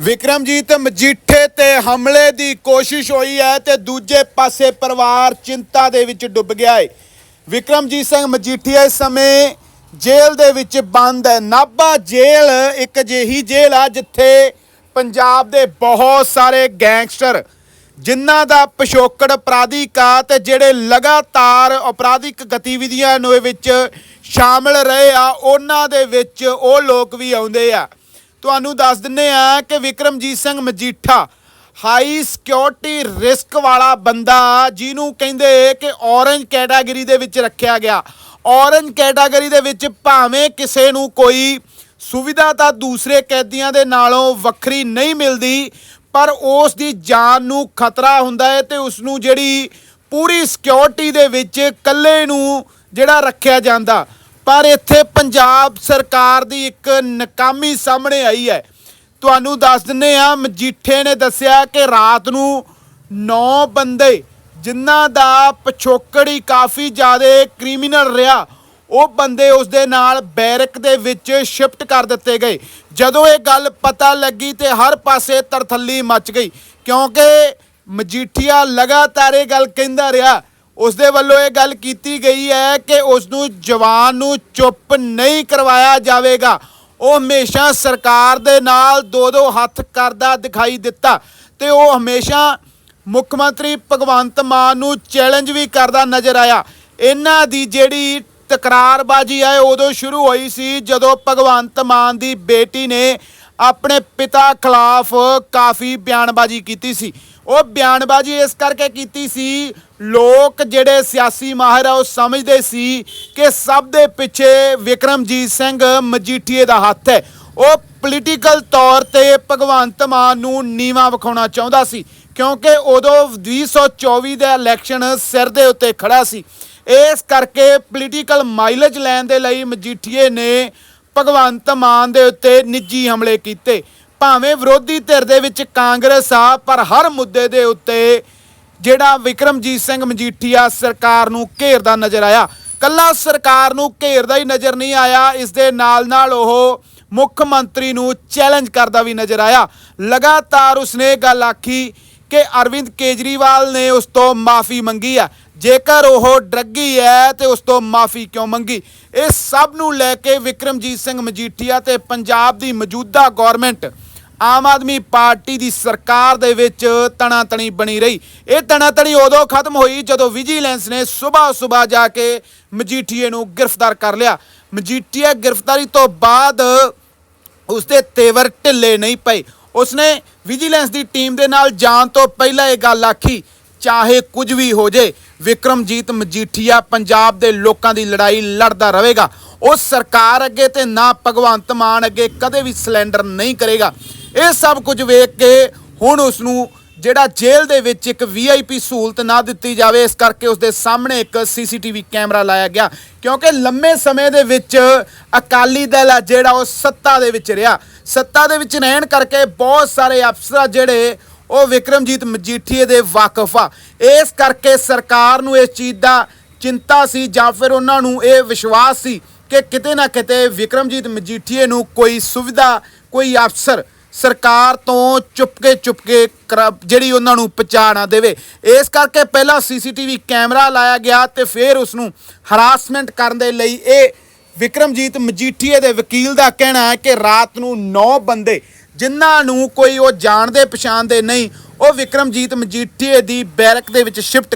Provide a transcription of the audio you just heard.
ਵਿਕਰਮਜੀਤ ਮਜੀਠੇ ਤੇ ਹਮਲੇ ਦੀ ਕੋਸ਼ਿਸ਼ ਹੋਈ ਹੈ ਤੇ ਦੂਜੇ ਪਾਸੇ ਪਰਿਵਾਰ ਚਿੰਤਾ ਦੇ ਵਿੱਚ ਡੁੱਬ ਗਿਆ ਹੈ ਵਿਕਰਮਜੀਤ ਸਿੰਘ ਮਜੀਠੀਆ ਇਸ ਸਮੇਂ ਜੇਲ੍ਹ ਦੇ ਵਿੱਚ ਬੰਦ ਹੈ। ਨਾਭਾ ਜੇਲ੍ਹ ਇੱਕ ਅਜਿਹੀ ਜੇਲ੍ਹ ਆ ਜਿੱਥੇ ਪੰਜਾਬ ਦੇ ਬਹੁਤ ਸਾਰੇ ਗੈਂਗਸਟਰ, ਜਿਨ੍ਹਾਂ ਦਾ ਪਿਛੋਕੜ ਅਪਰਾਧਿਕ ਆ ਤੇ ਜਿਹੜੇ ਲਗਾਤਾਰ ਅਪਰਾਧਿਕ ਗਤੀਵਿਧੀਆਂ ਨੂੰ ਵਿੱਚ ਸ਼ਾਮਲ ਰਹੇ ਆ, ਉਹਨਾਂ ਦੇ ਵਿੱਚ ਉਹ ਲੋਕ ਵੀ ਆਉਂਦੇ ਆ। ਤੁਹਾਨੂੰ ਦੱਸ ਦਿੰਨੇ ਆ ਕਿ Vikramjit Singh Majithia high security risk ਵਾਲਾ ਬੰਦਾ ਜਿਹਨੂੰ ਕਹਿੰਦੇ ਕਿ ਔਰੰਜ ਕੈਟਾਗਰੀ ਦੇ ਵਿੱਚ ਰੱਖਿਆ ਗਿਆ। ਔਰੰਜ ਕੈਟਾਗਰੀ ਦੇ ਵਿੱਚ ਭਾਵੇਂ ਕਿਸੇ ਨੂੰ ਕੋਈ ਸੁਵਿਧਾ ਤਾਂ ਦੂਸਰੇ ਕੈਦੀਆਂ ਦੇ ਨਾਲੋਂ ਵੱਖਰੀ ਨਹੀਂ ਮਿਲਦੀ, ਪਰ ਉਸ ਦੀ ਜਾਨ ਨੂੰ ਖਤਰਾ ਹੁੰਦਾ ਹੈ ਤੇ ਉਸ ਨੂੰ ਜਿਹੜੀ ਪੂਰੀ ਸਿਕਿਉਰਿਟੀ ਦੇ ਵਿੱਚ ਇਕੱਲੇ ਨੂੰ ਜਿਹੜਾ ਰੱਖਿਆ ਜਾਂਦਾ। ਪਰ ਇੱਥੇ ਪੰਜਾਬ ਸਰਕਾਰ ਦੀ ਇੱਕ ਨਾਕਾਮੀ ਸਾਹਮਣੇ ਆਈ ਹੈ। ਤੁਹਾਨੂੰ ਦੱਸ ਦਿੰਨੇ ਆ ਮਜੀਠੇ ਨੇ ਦੱਸਿਆ ਕਿ ਰਾਤ ਨੂੰ 9 ਬੰਦੇ ਜਿਨ੍ਹਾਂ ਦਾ ਪਿਛੋਕੜ ਹੀ ਕਾਫੀ ਜ਼ਿਆਦਾ ਕ੍ਰਿਮੀਨਲ ਰਿਹਾ, ਉਹ ਬੰਦੇ ਉਸ ਦੇ ਨਾਲ ਬੈਰਕ ਦੇ ਵਿੱਚ ਸ਼ਿਫਟ ਕਰ ਦਿੱਤੇ ਗਏ। ਜਦੋਂ ਇਹ ਗੱਲ ਪਤਾ ਲੱਗੀ ਤੇ ਹਰ ਪਾਸੇ ਤਰਥੱਲੀ ਮਚ ਗਈ, ਕਿਉਂਕਿ ਮਜੀਠੀਆ ਲਗਾਤਾਰ ਇਹ ਗੱਲ ਕਹਿੰਦਾ ਰਿਹਾ ਉਸ ਦੇ ਵੱਲੋਂ ਇਹ ਗੱਲ ਕੀਤੀ ਗਈ ਹੈ ਕਿ ਉਸ ਨੂੰ ਜਵਾਨ ਨੂੰ ਚੁੱਪ ਨਹੀਂ ਕਰਵਾਇਆ ਜਾਵੇਗਾ। ਉਹ ਹਮੇਸ਼ਾ ਸਰਕਾਰ ਦੇ ਨਾਲ ਦੋ ਦੋ ਹੱਥ ਕਰਦਾ ਦਿਖਾਈ ਦਿੱਤਾ ਤੇ ਉਹ ਹਮੇਸ਼ਾ ਮੁੱਖ ਮੰਤਰੀ ਭਗਵੰਤ ਮਾਨ ਨੂੰ ਚੈਲੰਜ ਵੀ ਕਰਦਾ ਨਜ਼ਰ ਆਇਆ। ਇਹਨਾਂ ਦੀ ਜਿਹੜੀ ਤਕਰਾਰਬਾਜ਼ੀ ਹੈ, ਉਦੋਂ ਸ਼ੁਰੂ ਹੋਈ ਸੀ ਜਦੋਂ ਭਗਵੰਤ ਮਾਨ ਦੀ ਬੇਟੀ ਨੇ ਆਪਣੇ ਪਿਤਾ ਖਿਲਾਫ ਕਾਫੀ ਬਿਆਨਬਾਜ਼ੀ ਕੀਤੀ ਸੀ। ਉਹ ਬਿਆਨਬਾਜ਼ੀ ਇਸ ਕਰਕੇ ਕੀਤੀ ਸੀ, ਲੋਕ ਜਿਹੜੇ ਸਿਆਸੀ ਮਾਹਰ ਆ, ਉਹ ਸਮਝਦੇ ਸੀ ਕਿ ਸਭ ਦੇ ਪਿੱਛੇ ਵਿਕਰਮਜੀਤ ਸਿੰਘ ਮਜੀਠੀਏ ਦਾ ਹੱਥ ਹੈ। ਉਹ ਪੋਲੀਟੀਕਲ ਤੌਰ ਤੇ ਭਗਵੰਤ ਮਾਨ ਨੂੰ ਨੀਵਾ ਵਿਖਾਉਣਾ ਚਾਹੁੰਦਾ ਸੀ, ਕਿਉਂਕਿ ਉਦੋਂ 2024 ਦਾ ਇਲੈਕਸ਼ਨ ਸਿਰ ਦੇ ਉੱਤੇ ਖੜਾ ਸੀ। ਇਸ ਕਰਕੇ ਪੋਲੀਟੀਕਲ ਮਾਈਲੇਜ ਲੈਣ ਦੇ ਲਈ ਮਜੀਠੀਏ ਨੇ ਭਗਵੰਤ ਮਾਨ ਦੇ ਉੱਤੇ ਨਿੱਜੀ ਹਮਲੇ ਕੀਤੇ। ਭਾਵੇਂ ਵਿਰੋਧੀ ਧਿਰ ਦੇ ਵਿੱਚ ਕਾਂਗਰਸ ਆ, ਪਰ ਹਰ ਮੁੱਦੇ ਦੇ ਉੱਤੇ ਜਿਹੜਾ ਵਿਕਰਮਜੀਤ ਸਿੰਘ ਮਜੀਠੀਆ ਸਰਕਾਰ ਨੂੰ ਘੇਰਦਾ ਨਜ਼ਰ ਆਇਆ। ਕੱਲਾ ਸਰਕਾਰ ਨੂੰ ਘੇਰਦਾ ਹੀ ਨਜ਼ਰ ਨਹੀਂ ਆਇਆ। ਇਸ ਦੇ ਨਾਲ ਨਾਲ ਉਹ ਮੁੱਖ ਮੰਤਰੀ ਨੂੰ ਚੈਲੰਜ ਕਰਦਾ ਵੀ ਨਜ਼ਰ ਆਇਆ। ਲਗਾਤਾਰ ਉਸਨੇ ਗੱਲ ਆਖੀ ਕਿ ਅਰਵਿੰਦ ਕੇਜਰੀਵਾਲ ਨੇ ਉਸ ਤੋਂ ਮਾਫੀ ਮੰਗੀ ਆ। ਜੇਕਰ ਉਹ ਡਰੱਗੀ ਹੈ ਤੇ ਉਸ ਤੋਂ ਮਾਫੀ ਕਿਉਂ ਮੰਗੀ? ਇਹ ਸਭ ਨੂੰ ਲੈ ਕੇ ਵਿਕਰਮਜੀਤ ਸਿੰਘ ਮਜੀਠੀਆ ਤੇ ਪੰਜਾਬ ਦੀ ਮੌਜੂਦਾ ਗਵਰਨਮੈਂਟ, ਆਮ ਆਦਮੀ ਪਾਰਟੀ ਦੀ ਸਰਕਾਰ ਦੇ ਵਿੱਚ ਤਣਾ ਤਣੀ ਬਣੀ ਰਹੀ। ਇਹ ਤਣਾ ਤਣੀ ਉਦੋਂ ਖਤਮ ਹੋਈ ਜਦੋਂ ਵਿਜੀਲੈਂਸ ਨੇ ਸਵੇਰ ਸਵੇਰ ਜਾ ਕੇ ਮਜੀਠੀਏ ਨੂੰ ਗ੍ਰਿਫਤਾਰ ਕਰ ਲਿਆ। ਮਜੀਠੀਆ ਗ੍ਰਿਫਤਾਰੀ ਤੋਂ ਬਾਅਦ ਉਸਦੇ ਤੇਵਰ ਢਿੱਲੇ ਨਹੀਂ ਪਏ। ਉਸਨੇ ਵਿਜੀਲੈਂਸ ਦੀ ਟੀਮ ਦੇ ਨਾਲ ਜਾਣ ਤੋਂ ਪਹਿਲਾਂ ਇਹ ਗੱਲ ਆਖੀ, ਚਾਹੇ ਕੁਝ ਵੀ ਹੋ ਜੇ, ਵਿਕਰਮਜੀਤ ਮਜੀਠੀਆ ਪੰਜਾਬ ਦੇ ਲੋਕਾਂ ਦੀ ਲੜਾਈ ਲੜਦਾ ਰਹੇਗਾ। ਉਹ ਸਰਕਾਰ ਅੱਗੇ ਤੇ ਨਾ ਭਗਵੰਤ ਮਾਨ ਅੱਗੇ ਕਦੇ ਵੀ ਸਿਲੰਡਰ ਨਹੀਂ ਕਰੇਗਾ। ਇਹ ਸਭ ਕੁਝ ਵੇਖ ਕੇ ਹੁਣ ਉਸ ਨੂੰ ਜਿਹੜਾ ਜੇਲ੍ਹ ਦੇ ਵਿੱਚ ਇੱਕ ਵੀਆਈਪੀ ਸਹੂਲਤ ਨਾ ਦਿੱਤੀ ਜਾਵੇ, ਇਸ ਕਰਕੇ ਉਸ ਦੇ ਸਾਹਮਣੇ ਇੱਕ ਸੀਸੀਟੀਵੀ ਕੈਮਰਾ ਲਾਇਆ ਗਿਆ। ਕਿਉਂਕਿ ਲੰਮੇ ਸਮੇਂ ਦੇ ਵਿੱਚ ਅਕਾਲੀ ਦਲ ਆ ਜਿਹੜਾ ਉਹ ਸੱਤਾ ਦੇ ਵਿੱਚ ਰਿਹਾ। ਸੱਤਾ ਦੇ ਵਿੱਚ ਰਹਿਣ ਕਰਕੇ ਬਹੁਤ ਸਾਰੇ ਅਫਸਰ ਆ ਜਿਹੜੇ ਉਹ ਵਿਕਰਮਜੀਤ ਮਜੀਠੀਏ ਦੇ ਵਾਕਫ ਆ। ਇਸ ਕਰਕੇ ਸਰਕਾਰ ਨੂੰ ਇਸ ਚੀਜ਼ ਦਾ ਚਿੰਤਾ ਸੀ ਜਾਂ ਫਿਰ ਉਹਨਾਂ ਨੂੰ ਇਹ ਵਿਸ਼ਵਾਸ ਸੀ ਕਿ ਕਿਤੇ ਨਾ ਕਿਤੇ ਵਿਕਰਮਜੀਤ ਮਜੀਠੀਏ ਨੂੰ ਕੋਈ ਸੁਵਿਧਾ, ਕੋਈ ਅਫਸਰ ਸਰਕਾਰ ਤੋਂ ਚੁਪਕੇ ਚੁਪਕੇ ਕਰਾ- ਜਿਹੜੀ ਉਹਨਾਂ ਨੂੰ ਪਹੁੰਚਾ ਨਾ ਦੇਵੇ। ਇਸ ਕਰਕੇ ਪਹਿਲਾਂ ਸੀਸੀਟੀਵੀ ਕੈਮਰਾ ਲਾਇਆ ਗਿਆ ਤੇ ਫਿਰ ਉਸ ਨੂੰ ਹਰਾਸਮੈਂਟ ਕਰਨ ਦੇ ਲਈ ਇਹ ਵਿਕਰਮਜੀਤ ਮਜੀਠੀਏ ਦੇ ਵਕੀਲ ਦਾ ਕਹਿਣਾ ਹੈ ਕਿ ਰਾਤ ਨੂੰ 9 ਬੰਦੇ ਜਿਨ੍ਹਾਂ ਨੂੰ ਕੋਈ ਉਹ ਜਾਣਦੇ ਪਛਾਣਦੇ ਨਹੀਂ, ਉਹ ਵਿਕਰਮਜੀਤ ਮਜੀਠੀਏ ਦੀ ਬੈਰਕ ਦੇ ਵਿੱਚ ਸ਼ਿਫਟ